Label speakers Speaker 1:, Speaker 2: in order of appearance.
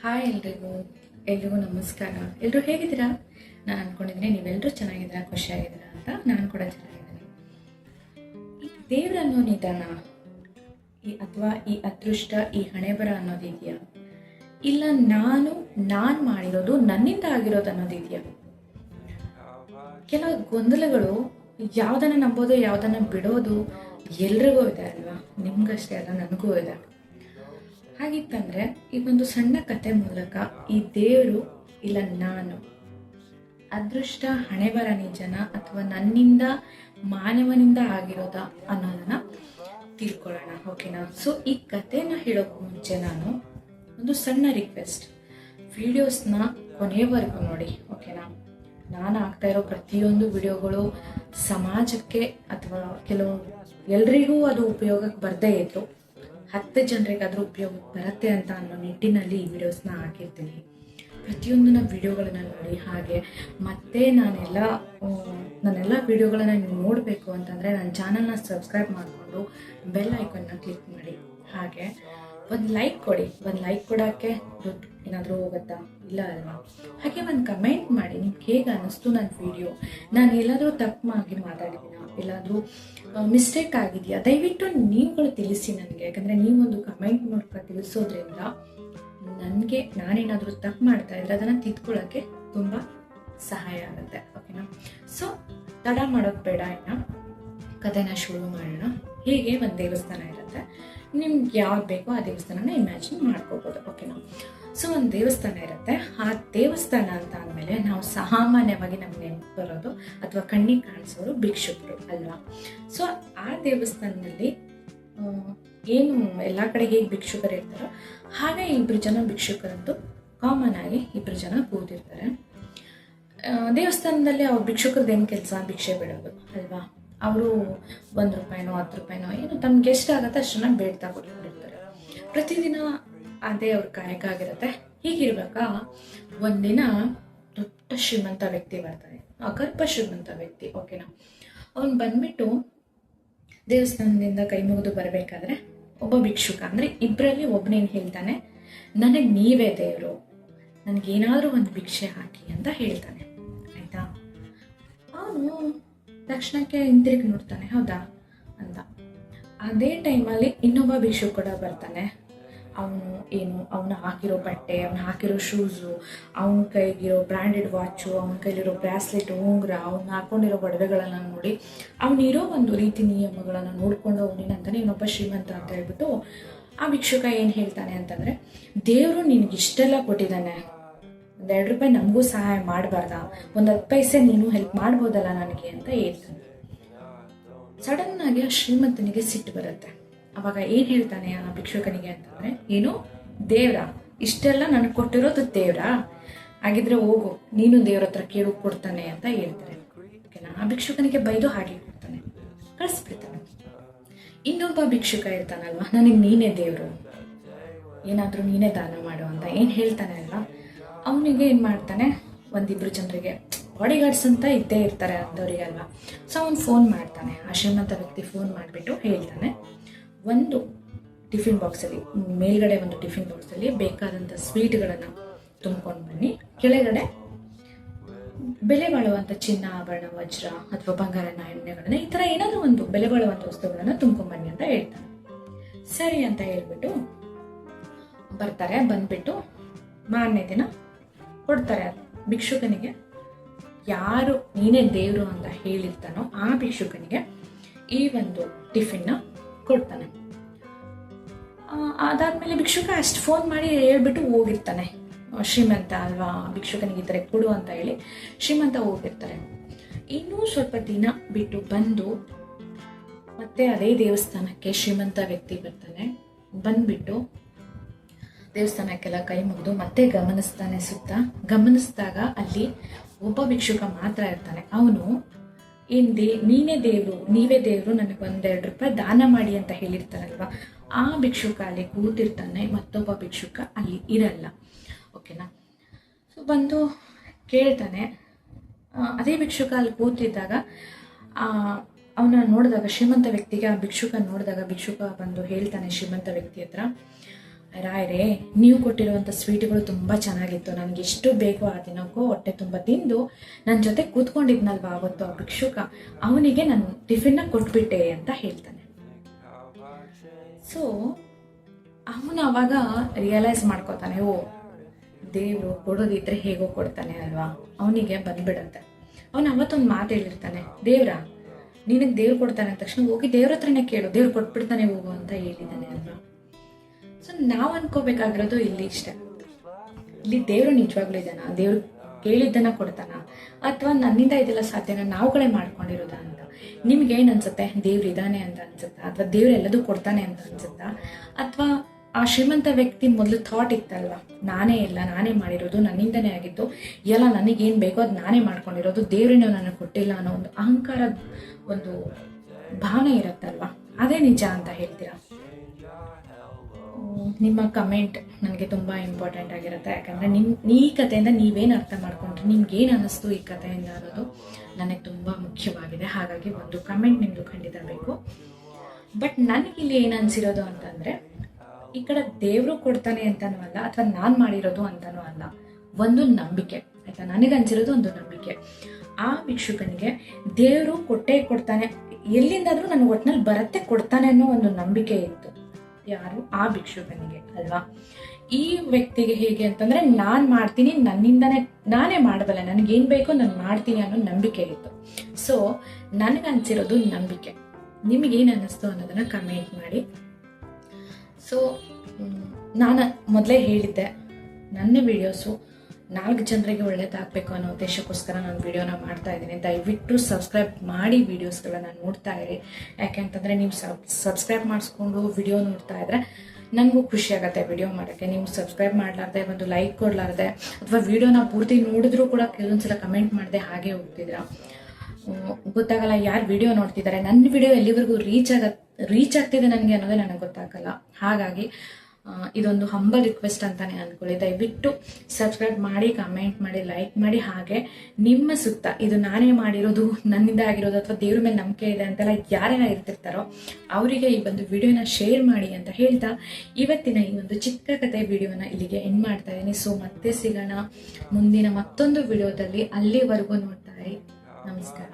Speaker 1: Hi ಎಲ್ರಿಗೂ ಎಲ್ರಿಗೂ ನಮಸ್ಕಾರ. ಎಲ್ಲರೂ ಹೇಗಿದ್ದೀರಾ? ನಾನು ಅನ್ಕೊಂಡಿದ್ದೀನಿ ನೀವೆಲ್ಲರೂ ಚೆನ್ನಾಗಿದ್ದೀರಾ, ಖುಷಿಯಾಗಿದ್ದೀರಾ ಅಂತ ನಾನು ಕೂಡ ಚೆನ್ನಾಗಿದ್ದೀನಿ. ಈ ನಿಧಾನ, ಈ ಅಥವಾ ಈ ಅದೃಷ್ಟ, ಈ ಹಣೆಬರ ಅನ್ನೋದಿದೆಯಾ ಇಲ್ಲ ನಾನು ನಾನು ಮಾಡಿರೋದು ನನ್ನಿಂದ ಆಗಿರೋದು ಅನ್ನೋದಿದೆಯಾ ಕೆಲವು ಗೊಂದಲಗಳು ಯಾವುದನ್ನ ನಂಬೋದು, ಯಾವುದನ್ನ ಬಿಡೋದು ಎಲ್ರಿಗೂ ಇದೆ ಅಲ್ವಾ? ನಿಮ್ಗಷ್ಟೇ ಅಲ್ಲ, ನನಗೂ ಇದೆ. ಹಾಗಿತ್ತಂದ್ರೆ ಈ ಒಂದು ಸಣ್ಣ ಕತೆ ಮೂಲಕ ಈ ದೇವರು ಇಲ್ಲ ನಾನು, ಅದೃಷ್ಟ ಹಣೆಬರ ನಿಜನ ಅಥವಾ ನನ್ನಿಂದ ಮಾನವನಿಂದ ಆಗಿರೋದ ಅನ್ನೋದನ್ನ ತಿಳ್ಕೊಳ್ಳೋಣ. ಓಕೆನಾ ಸೊ ಈ ಕಥೆನ ಹೇಳೋಕೆ ಮುಂಚೆ ನಾನು ಒಂದು ಸಣ್ಣ ರಿಕ್ವೆಸ್ಟ್ ವಿಡಿಯೋಸ್ನ ಕೊನೆಯವರೆಗೂ ನೋಡಿ. ಓಕೆನಾ ನಾನು ಆಗ್ತಾ ಇರೋ ಪ್ರತಿಯೊಂದು ವಿಡಿಯೋಗಳು ಸಮಾಜಕ್ಕೆ ಅಥವಾ ಕೆಲವು ಎಲ್ರಿಗೂ ಅದು ಉಪಯೋಗಕ್ಕೆ ಬರದೇ ಇದ್ರು. ಹತ್ತು ಜನರಿಗಾದರೂ ಉಪಯೋಗಕ್ಕೆ ಬರುತ್ತೆ ಅಂತ ಅನ್ನೋ ನಿಟ್ಟಿನಲ್ಲಿ ಈ ವಿಡಿಯೋಸ್ನ ಹಾಕಿರ್ತೀನಿ. ಪ್ರತಿಯೊಂದನ್ನ ವಿಡಿಯೋಗಳನ್ನು ನೋಡಿ, ಹಾಗೆ ಮತ್ತೆ ನಾನೆಲ್ಲ ನನ್ನೆಲ್ಲ ವಿಡಿಯೋಗಳನ್ನು ನೀವು ನೋಡಬೇಕು ಅಂತಂದರೆ ನನ್ನ ಚಾನಲ್ನ ಸಬ್ಸ್ಕ್ರೈಬ್ ಮಾಡಿಕೊಂಡು ಬೆಲ್ ಐಕನ್ನ ಕ್ಲಿಕ್ ಮಾಡಿ. ಹಾಗೆ ಒಂದು ಲೈಕ್ ಕೊಡಿ. ಒಂದು ಲೈಕ್ ಕೊಡೋಕ್ಕೆ ದುಡ್ಡು ಏನಾದರೂ ಹೋಗುತ್ತಾ? ಇಲ್ಲ ಅಲ್ವಾ? ಹಾಗೆ ಒಂದು ಕಮೆಂಟ್ ಮಾಡಿ, ನಿಮ್ಗೆ ಹೇಗೆ ಅನ್ನಿಸ್ತು ನನ್ನ ವಿಡಿಯೋ? ನಾನು ಎಲ್ಲಾದರೂ ತಪ್ಪು ಮಾಡಿ ಮಾತಾಡಿದ್ದೀನ? ಎಲ್ಲಾದರೂ ಮಿಸ್ಟೇಕ್ ಆಗಿದೆಯಾ? ದಯವಿಟ್ಟು ನೀವುಗಳು ತಿಳಿಸಿ ನನಗೆ. ಯಾಕಂದರೆ ನೀವೊಂದು ಕಮೆಂಟ್ ಮೂಲಕ ತಿಳಿಸೋದ್ರಿಂದ ನನಗೆ ನಾನೇನಾದರೂ ತಪ್ಪು ಮಾಡ್ತಾ ಇದ್ರೆ ಅದನ್ನು ತಿದ್ಕೊಳ್ಳೋಕ್ಕೆ ತುಂಬ ಸಹಾಯ ಆಗುತ್ತೆ. ಓಕೆನಾ ಸೊ ತಡ ಮಾಡೋದು ಬೇಡ ಇನ್ನು. ಕಥೆನ ಶುರು ಮಾಡೋಣ. ಹೀಗೆ ಒಂದು ದೇವಸ್ಥಾನ ಇರುತ್ತೆ. ನಿಮ್ಗೆ ಯಾವ್ದು ಬೇಕೋ ಆ ದೇವಸ್ಥಾನನ ಇಮ್ಯಾಜಿನ್ ಮಾಡ್ಕೋಬೋದು ಓಕೆನಾ ಸೊ ಒಂದು ದೇವಸ್ಥಾನ ಇರುತ್ತೆ. ಆ ದೇವಸ್ಥಾನ ಅಂತ ಅಂದಮೇಲೆ ನಾವು ಸಾಮಾನ್ಯವಾಗಿ ನಮ್ಗೆ ನೆನಪು ಬರೋದು ಅಥವಾ ಕಣ್ಣಿಗೆ ಕಾಣಿಸೋರು ಭಿಕ್ಷುಕರು, ಅಲ್ವಾ? ಸೊ ಆ ದೇವಸ್ಥಾನದಲ್ಲಿ ಏನು ಎಲ್ಲ ಕಡೆ ಹೇಗೆ ಭಿಕ್ಷುಕರು ಇರ್ತಾರೋ, ಹಾಗೆ ಇಬ್ಬರು ಜನ ಭಿಕ್ಷುಕರಂತೂ ಕಾಮನ್ ಆಗಿ ಇಬ್ಬರು ಜನ ಕೂತಿರ್ತಾರೆ. ದೇವಸ್ಥಾನದಲ್ಲಿ ಅವ್ರು ಭಿಕ್ಷುಕರದ್ದು ಏನು ಕೆಲಸ? ಭಿಕ್ಷೆ ಬಿಡೋದು, ಅಲ್ವಾ? ಅವರು ಒಂದು ರೂಪಾಯಿನೋ, ಹತ್ತು ರೂಪಾಯಿನೋ, ಏನು ತಮ್ಗೆ ಎಷ್ಟಾಗತ್ತೆ ಅಷ್ಟನ್ನ ಬೇಡ್ತಾ ಕೊಟ್ಕೊಂಡಿರ್ತಾರೆ ಪ್ರತಿದಿನ ಅದೇ ಅವ್ರ ಕಾರ್ಯಕ ಆಗಿರುತ್ತೆ. ಹೀಗಿರುವಾಗ ಒಂದಿನ ದೊಡ್ಡ ಶ್ರೀಮಂತ ವ್ಯಕ್ತಿ ಬರ್ತಾನೆ ಅಗರ್ಭ ಶ್ರೀಮಂತ ವ್ಯಕ್ತಿ ಓಕೆನಾ ಅವ್ನು ಬಂದ್ಬಿಟ್ಟು ದೇವಸ್ಥಾನದಿಂದ ಕೈ ಮುಗಿದು ಬರಬೇಕಾದ್ರೆ ಒಬ್ಬ ಭಿಕ್ಷುಕ, ಅಂದರೆ ಇಬ್ಬರಲ್ಲಿ ಒಬ್ಬನೇನು ಹೇಳ್ತಾನೆ, ನನಗೆ ನೀವೇ ದೇವರು, ನನಗೇನಾದರೂ ಒಂದು ಭಿಕ್ಷೆ ಹಾಕಿ ಅಂತ ಹೇಳ್ತಾನೆ. ಆಯ್ತಾ? ಅವನು ತಕ್ಷಣಕ್ಕೆ ಹಿಂತಿರುಗಿ ನೋಡ್ತಾನೆ, ಹೌದಾ? ಅಂತ. ಅದೇ ಟೈಮಲ್ಲಿ ಇನ್ನೊಬ್ಬ ಭಿಕ್ಷು ಕೂಡ ಬರ್ತಾನೆ. ಅವನು ಏನು, ಅವನು ಹಾಕಿರೋ ಬಟ್ಟೆ, ಅವನು ಹಾಕಿರೋ ಶೂಸು ಅವನ ಕೈಗಿರೋ ಬ್ರ್ಯಾಂಡೆಡ್ ವಾಚು ಅವನ ಕೈಲಿರೋ ಬ್ರಾಸ್ಲೆಟ್ ಉಂಗುರ, ಅವನು ಹಾಕೊಂಡಿರೋ ಒಡವೆಗಳನ್ನು ನೋಡಿ ಅವನಿರೋ ಒಂದು ರೀತಿ ನಿಯಮಗಳನ್ನು ನೋಡಿಕೊಂಡು ಅವನೇನಂತಾನೆ ಇನ್ನೊಬ್ಬ ಶ್ರೀಮಂತ ಅಂತ ಹೇಳ್ಬಿಟ್ಟು ಆ ಭಿಕ್ಷುಕ ಏನು ಹೇಳ್ತಾನೆ ಅಂತಂದರೆ, ದೇವರು ನಿನಗಿಷ್ಟೆಲ್ಲ ಕೊಟ್ಟಿದ್ದಾನೆ. ಒಂದು ಎರಡು ರೂಪಾಯಿ ನಮಗೂ ಸಹಾಯ ಮಾಡಬಾರ್ದ? ಒಂದು ಹತ್ತು ಪೈಸೆ ನೀನು ಹೆಲ್ಪ್ ಮಾಡ್ಬೋದಲ್ಲ ನನಗೆ ಅಂತ ಹೇಳ್ತಾನೆ. ಸಡನ್ ಆಗಿ ಆ ಶ್ರೀಮಂತನಿಗೆ ಸಿಟ್ಟು ಬರುತ್ತೆ. ಅವಾಗ ಏನ್ ಹೇಳ್ತಾನೆ ಆ ಭಿಕ್ಷುಕನಿಗೆ ಅಂತಂದ್ರೆ ಏನು ದೇವ್ರ, ಇಷ್ಟೆಲ್ಲ ನನಗೆ ಕೊಟ್ಟಿರೋದು ದೇವ್ರ. ಹಾಗಿದ್ರೆ ಹೋಗು, ನೀನು ದೇವ್ರ ಹತ್ರ ಕೇಳು ಕೊಡ್ತಾನೆ ಅಂತ ಹೇಳ್ತಾರೆ. ಆ ಭಿಕ್ಷುಕನಿಗೆ ಬೈದು ಹಾಗೆ ಕೊಡ್ತಾನೆ ಕಳಿಸ್ಬಿಡ್ತಾನೆ. ಇನ್ನೊಬ್ಬ ಭಿಕ್ಷುಕ ಇರ್ತಾನಲ್ವಾ ನನಗೆ ನೀನೇ ದೇವರು. ಏನಾದರೂ ನೀನೇ ದಾನ ಮಾಡು ಅಂತ ಏನು ಹೇಳ್ತಾನೆ ಅಲ್ವಾ? ಅವನಿಗೆ ಏನು ಮಾಡ್ತಾನೆ? ಒಂದಿಬ್ಬರು ಜನರಿಗೆ ಬಾಡಿಗಾರ್ಡ್ಸ್ ಅಂತ ಇದ್ದೇ ಇರ್ತಾರೆ ಅಂಥವ್ರಿಗೆ ಅಲ್ವಾ? ಸೊ ಅವ್ನು ಫೋನ್ ಮಾಡ್ತಾನೆ. ಆ ಶ್ರೀಮಂತ ವ್ಯಕ್ತಿ ಫೋನ್ ಮಾಡಿಬಿಟ್ಟು ಹೇಳ್ತಾನೆ, ಒಂದು ಟಿಫಿನ್ ಬಾಕ್ಸಲ್ಲಿ ಮೇಲ್ಗಡೆ ಒಂದು ಟಿಫಿನ್ ಬಾಕ್ಸಲ್ಲಿ ಬೇಕಾದಂಥ ಸ್ವೀಟ್ಗಳನ್ನು ತುಂಬ್ಕೊಂಡು ಬನ್ನಿ. ಕೆಳಗಡೆ ಬೆಲೆ ಬಾಳುವಂಥ ಚಿನ್ನ, ಆಭರಣ, ವಜ್ರ ಅಥವಾ ಬಂಗಾರ ನಾಣ್ಯಗಳನ್ನ ಈ ಥರ ಏನಾದರೂ ಒಂದು ಬೆಲೆ ಬಾಳುವಂಥ ವಸ್ತುಗಳನ್ನು ತುಂಬ್ಕೊಂಬನ್ನಿ ಅಂತ ಹೇಳ್ತಾನೆ. ಸರಿ ಅಂತ ಹೇಳ್ಬಿಟ್ಟು ಬರ್ತಾರೆ. ಬಂದ್ಬಿಟ್ಟು ಮಾರನೇ ದಿನ ಕೊಡ್ತಾರೆ ಭಿಕ್ಷುಕನಿಗೆ. ಯಾರು ನೀನೇ ದೇವರು ಅಂತ ಹೇಳಿರ್ತಾನೋ ಆ ಭಿಕ್ಷುಕನಿಗೆ ಈ ಒಂದು ಟಿಫಿನ್ನ ಕೊಡ್ತಾನೆ. ಅದಾದ್ಮೇಲೆ ಭಿಕ್ಷುಕ ಅಷ್ಟು ಫೋನ್ ಮಾಡಿ ಹೇಳ್ಬಿಟ್ಟು ಹೋಗಿರ್ತಾನೆ. ಶ್ರೀಮಂತ ಅಲ್ವಾ, ಭಿಕ್ಷುಕನಿಗೆ ಈ ಕೊಡು ಅಂತ ಹೇಳಿ ಶ್ರೀಮಂತ ಹೋಗಿರ್ತಾರೆ. ಇನ್ನೂ ಸ್ವಲ್ಪ ದಿನ ಬಿಟ್ಟು ಬಂದು ಮತ್ತೆ ಅದೇ ದೇವಸ್ಥಾನಕ್ಕೆ ಶ್ರೀಮಂತ ವ್ಯಕ್ತಿ ಬರ್ತಾನೆ. ಬಂದ್ಬಿಟ್ಟು ದೇವಸ್ಥಾನಕ್ಕೆಲ್ಲ ಕೈ ಮುಗಿದು ಮತ್ತೆ ಗಮನಿಸ್ತಾನೆ ಸುತ್ತ. ಗಮನಿಸಿದಾಗ ಅಲ್ಲಿ ಒಬ್ಬ ಭಿಕ್ಷುಕ ಮಾತ್ರ ಇರ್ತಾನೆ. ಅವನು, ಏನ್ ದೇ, ನೀನೇ ದೇವರು, ನೀವೇ ದೇವರು, ನನಗೆ ಒಂದೆರಡು ರೂಪಾಯಿ ದಾನ ಮಾಡಿ ಅಂತ ಹೇಳಿರ್ತಾರಲ್ವಾ? ಆ ಭಿಕ್ಷುಕ ಅಲ್ಲಿ ಕೂತಿರ್ತಾನೆ, ಮತ್ತೊಬ್ಬ ಭಿಕ್ಷುಕ ಅಲ್ಲಿ ಇರಲ್ಲ. ಓಕೆನಾ? ಸೊ ಬಂದು ಕೇಳ್ತಾನೆ. ಅದೇ ಭಿಕ್ಷುಕ ಅಲ್ಲಿ ಕೂತಿದ್ದಾಗ ಅವನ ನೋಡಿದಾಗ ಶ್ರೀಮಂತ ವ್ಯಕ್ತಿಗೆ ಆ ಭಿಕ್ಷುಕ ನೋಡಿದಾಗ ಭಿಕ್ಷುಕ ಬಂದು ಹೇಳ್ತಾನೆ ಶ್ರೀಮಂತ ವ್ಯಕ್ತಿ ಹತ್ರ ರಾಯರೇ, ನೀವು ಕೊಟ್ಟಿರುವಂಥ ಸ್ವೀಟ್ಗಳು ತುಂಬ ಚೆನ್ನಾಗಿತ್ತು. ನನಗೆ ಎಷ್ಟು ಬೇಕು ಆ ದಿನಕ್ಕೂ ಹೊಟ್ಟೆ ತುಂಬ ತಿಂದು ನನ್ನ ಜೊತೆ ಕೂತ್ಕೊಂಡಿದ್ನಲ್ವ ಅವತ್ತು ಆ ಭಿಕ್ಷುಕ? ಅವನಿಗೆ ನಾನು ಟಿಫಿನ್ನ ಕೊಟ್ಬಿಟ್ಟೆ ಅಂತ ಹೇಳ್ತಾನೆ. ಸೊ ಅವನು ಅವಾಗ ರಿಯಲೈಸ್ ಮಾಡ್ಕೋತಾನೆ, ಓ, ದೇವರು ಕೊಡೋದಿದ್ರೆ ಹೇಗೋ ಕೊಡ್ತಾನೆ ಅಲ್ವಾ? ಅವನಿಗೆ ಬಂದ್ಬಿಡತ್ತೆ. ಅವನು ಅವತ್ತೊಂದು ಮಾತು ಹೇಳಿರ್ತಾನೆ, ದೇವ್ರ, ನಿನಗೆ ದೇವ್ರು ಕೊಡ್ತಾನೆ ಅಂದ ತಕ್ಷಣ ಹೋಗಿ ದೇವ್ರ ಹತ್ರನೇ ಕೇಳು, ದೇವ್ರು ಕೊಟ್ಬಿಡ್ತಾನೆ ಹೋಗು ಅಂತ ಹೇಳಿದ್ದಾನೆ ಅಲ್ವಾ? ಸೊ ನಾವು ಅನ್ಕೋಬೇಕಾಗಿರೋದು ಇಲ್ಲಿ ಇಷ್ಟೇ. ಇಲ್ಲಿ ದೇವರು ನಿಜವಾಗ್ಲೂ ಇದ್ದಾನ. ದೇವ್ರು ಕೇಳಿದ್ದನ್ನ ಕೊಡ್ತಾನ. ಅಥವಾ ನನ್ನಿಂದ ಇದೆಲ್ಲ ಸಾಧ್ಯನ ನಾವುಗಳೇ ಮಾಡ್ಕೊಂಡಿರೋದ ಅಂತ. ನಿಮ್ಗೆ ಏನ್ ಅನ್ಸುತ್ತೆ? ದೇವ್ರು ಇದ್ದಾನೆ ಅಂತ ಅನ್ಸುತ್ತಾ? ಅಥವಾ ದೇವ್ರು ಎಲ್ಲದೂ ಕೊಡ್ತಾನೆ ಅಂತ ಅನ್ಸುತ್ತಾ? ಅಥವಾ ಆ ಶ್ರೀಮಂತ ವ್ಯಕ್ತಿ ಮೊದಲು ಥಾಟ್ ಇತ್ತಲ್ವ? ನಾನೇ ಇಲ್ಲ, ನಾನೇ ಮಾಡಿರೋದು, ನನ್ನಿಂದನೇ ಆಗಿತ್ತು. ಎಲ್ಲ ನನಗೇನು ಬೇಕೋ ಅದು ನಾನೇ ಮಾಡ್ಕೊಂಡಿರೋದು ದೇವ್ರೇನೋ ನನಗೆ ಕೊಟ್ಟಿಲ್ಲ ಅನ್ನೋ ಒಂದು ಅಹಂಕಾರ ಒಂದು ಭಾವನೆ ಇರುತ್ತಲ್ವಾ? ಅದೇ ನಿಜ ಅಂತ ಹೇಳ್ತೀರಾ? ನಿಮ್ಮ ಕಮೆಂಟ್ ನನಗೆ ತುಂಬ ಇಂಪಾರ್ಟೆಂಟ್ ಆಗಿರುತ್ತೆ. ಯಾಕಂದರೆ ನಿಮ್ಮ ಈ ಕಥೆಯಿಂದ ನೀವೇನು ಅರ್ಥ ಮಾಡ್ಕೊಂಡ್ರೆ, ನಿಮ್ಗೇನು ಅನ್ನಿಸ್ತು ಈ ಕಥೆಯಿಂದ ಅನ್ನೋದು ನನಗೆ ತುಂಬ ಮುಖ್ಯವಾಗಿದೆ. ಹಾಗಾಗಿ ಒಂದು ಕಮೆಂಟ್ ನಿಮ್ಮದು ಖಂಡಿತ ಬೇಕು. ಬಟ್ ನನಗಿಲ್ಲಿ ಏನು ಅನಿಸಿರೋದು ಅಂತಂದರೆ, ಈ ಕಡೆ ದೇವರು ಕೊಡ್ತಾನೆ ಅಂತನೂ ಅಲ್ಲ, ಅಥವಾ ನಾನು ಮಾಡಿರೋದು ಅಂತನೂ ಅಲ್ಲ, ಒಂದು ನಂಬಿಕೆ. ಆಯಿತಾ? ನನಗೆ ಅನಿಸಿರೋದು ಒಂದು ನಂಬಿಕೆ. ಆ ಭಿಕ್ಷುಕನಿಗೆ ದೇವರು ಕೊಟ್ಟೇ ಕೊಡ್ತಾನೆ. ಎಲ್ಲಿಂದಾದರೂ ನನಗೆ ಒಟ್ಟಿನಲ್ಲಿ ಬರತ್ತೆ ಕೊಡ್ತಾನೆ ಅನ್ನೋ ಒಂದು ನಂಬಿಕೆ ಇತ್ತು. ಯಾರು? ಆ ಭಿಕ್ಷುಕನಿಗೆ, ಅಲ್ವಾ? ಈ ವ್ಯಕ್ತಿಗೆ ಹೇಗೆ ಅಂತಂದ್ರೆ, ನಾನು ಮಾಡ್ತೀನಿ, ನನ್ನಿಂದನೇ ನಾನೇ ಮಾಡಬಲ್ಲ, ನನಗೇನ್ ಬೇಕೋ ನಾನು ಮಾಡ್ತೀನಿ ಅನ್ನೋ ನಂಬಿಕೆ ಇತ್ತು. ಸೊ ನನಗನ್ಸಿರೋದು ನಂಬಿಕೆ. ನಿಮಗೇನು ಅನ್ನಿಸ್ತು ಅನ್ನೋದನ್ನ ಕಮೆಂಟ್ ಮಾಡಿ. ಸೊ ನಾನು ಮೊದಲೇ ಹೇಳಿದ್ದೆ, ನನ್ನ ವಿಡಿಯೋಸು ನಾಲ್ಕು ಜನರಿಗೆ ಒಳ್ಳೇದಾಗಬೇಕು ಅನ್ನೋ ಉದ್ದೇಶಕ್ಕೋಸ್ಕರ ನಾನು ವಿಡಿಯೋನ ಮಾಡ್ತಾ ಇದ್ದೀನಿ. ದಯವಿಟ್ಟು ಸಬ್ಸ್ಕ್ರೈಬ್ ಮಾಡಿ ವೀಡಿಯೋಸ್ಗಳನ್ನು ನೋಡ್ತಾ ಇರಿ. ಯಾಕೆಂತಂದರೆ ನೀವು ಸಬ್ ಸಬ್ಸ್ಕ್ರೈಬ್ ಮಾಡಿಸ್ಕೊಂಡು ವಿಡಿಯೋ ನೋಡ್ತಾ ಇದ್ರೆ ನನಗೂ ಖುಷಿ ಆಗುತ್ತೆ ವಿಡಿಯೋ ಮಾಡೋಕ್ಕೆ. ನೀವು ಸಬ್ಸ್ಕ್ರೈಬ್ ಮಾಡಲಾರ್ದೆ, ಒಂದು ಲೈಕ್ ಕೊಡಲಾರ್ದೆ, ಅಥವಾ ವಿಡಿಯೋನ ಪೂರ್ತಿ ನೋಡಿದ್ರೂ ಕೂಡ ಕೆಲವೊಂದ್ಸಲ ಕಮೆಂಟ್ ಮಾಡಿದೆ ಹಾಗೆ ಹೋಗ್ತಿದ್ರ ಗೊತ್ತಾಗಲ್ಲ ಯಾರು ವಿಡಿಯೋ ನೋಡ್ತಿದ್ದಾರೆ. ನನ್ನ ವಿಡಿಯೋ ಎಲ್ಲಿವರೆಗೂ ರೀಚ್ ಆಗ ರೀಚ್ ಆಗ್ತಿದೆ ನನಗೆ ಅನ್ನೋದೇ ನನಗೆ ಗೊತ್ತಾಗಲ್ಲ. ಹಾಗಾಗಿ ಇದೊಂದು ಹಂಬಲ್ ರಿಕ್ವೆಸ್ಟ್ ಅಂತಾನೆ ಅಂದ್ಕೊಳ್ಳಿ ದಯವಿಟ್ಟು ಸಬ್ಸ್ಕ್ರೈಬ್ ಮಾಡಿ ಕಮೆಂಟ್ ಮಾಡಿ ಲೈಕ್ ಮಾಡಿ. ಹಾಗೆ ನಿಮ್ಮ ಸುತ್ತ ಇದು ನಾನೇ ಮಾಡಿರೋದು, ನನ್ನಿಂದ ಆಗಿರೋದು ಅಥವಾ ದೇವ್ರ ಮೇಲೆ ನಂಬಿಕೆ ಇದೆ ಅಂತೆಲ್ಲ ಯಾರೆಲ್ಲ ಇರ್ತಿರ್ತಾರೋ ಅವರಿಗೆ ಈ ಒಂದು ವಿಡಿಯೋನ ಶೇರ್ ಮಾಡಿ ಅಂತ ಹೇಳ್ತಾ ಇವತ್ತಿನ ಈ ಒಂದು ಚಿಕ್ಕ ಕತೆ ವಿಡಿಯೋನ ಇಲ್ಲಿಗೆ ಎಂಡ್ ಮಾಡ್ತಾ ಇದ್ದೀನಿ. ಸೊ ಮತ್ತೆ ಸಿಗೋಣ. ಮುಂದಿನ ಮತ್ತೊಂದು ವಿಡಿಯೋದಲ್ಲಿ ಅಲ್ಲಿವರೆಗೂ ನೋಡ್ತಾ ನಮಸ್ಕಾರ.